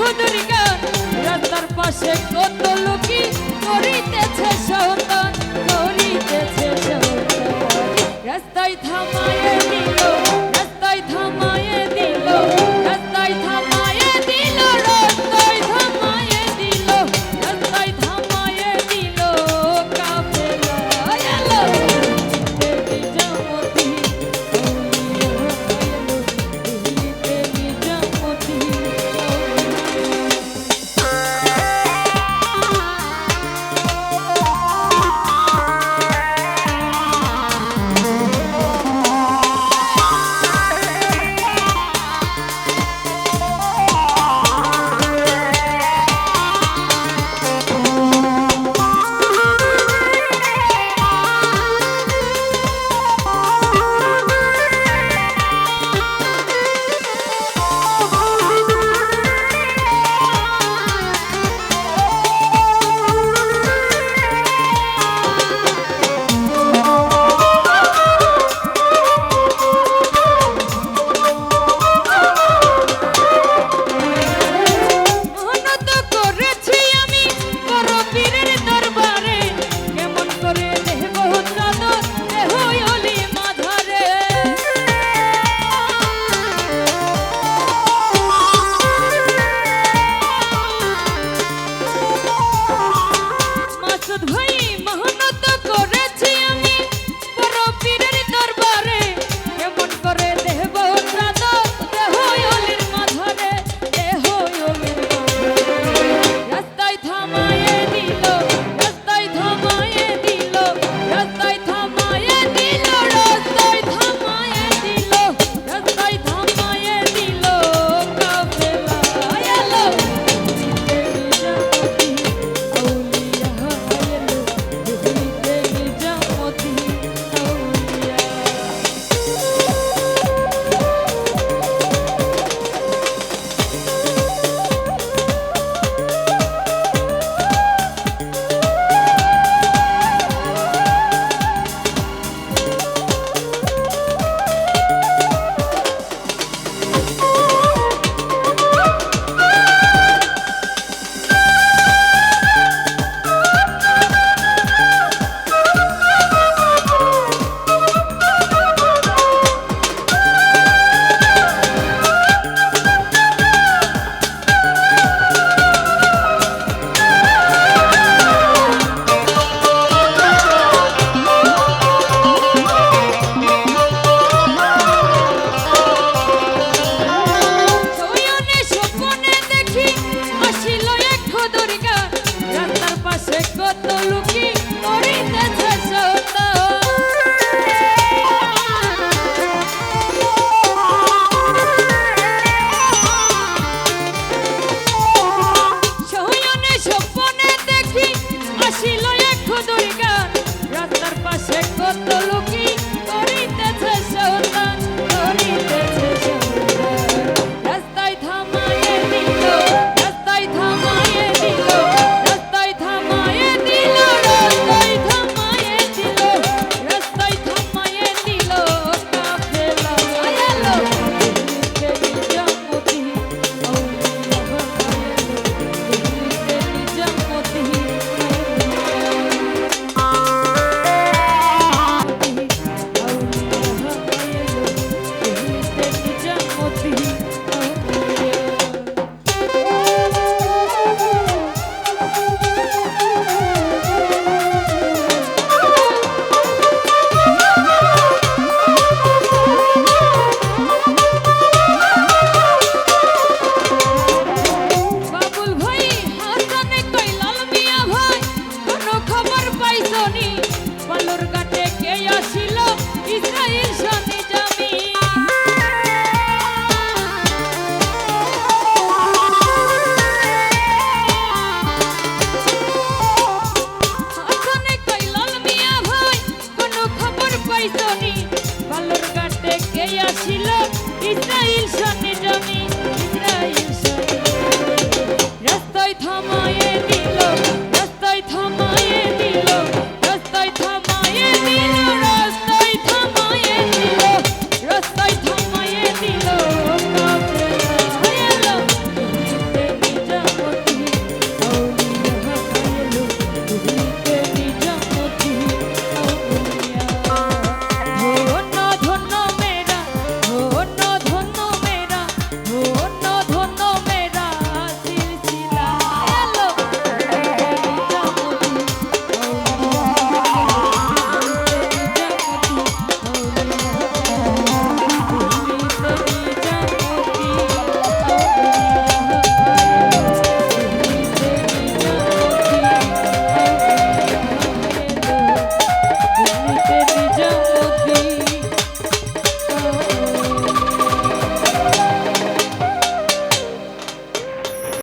সুদুর্গান রাস্তার পাশে কত লোকি করিতেছে সহতন করিতেছে সহতন। রাস্তায় থামায় todo lo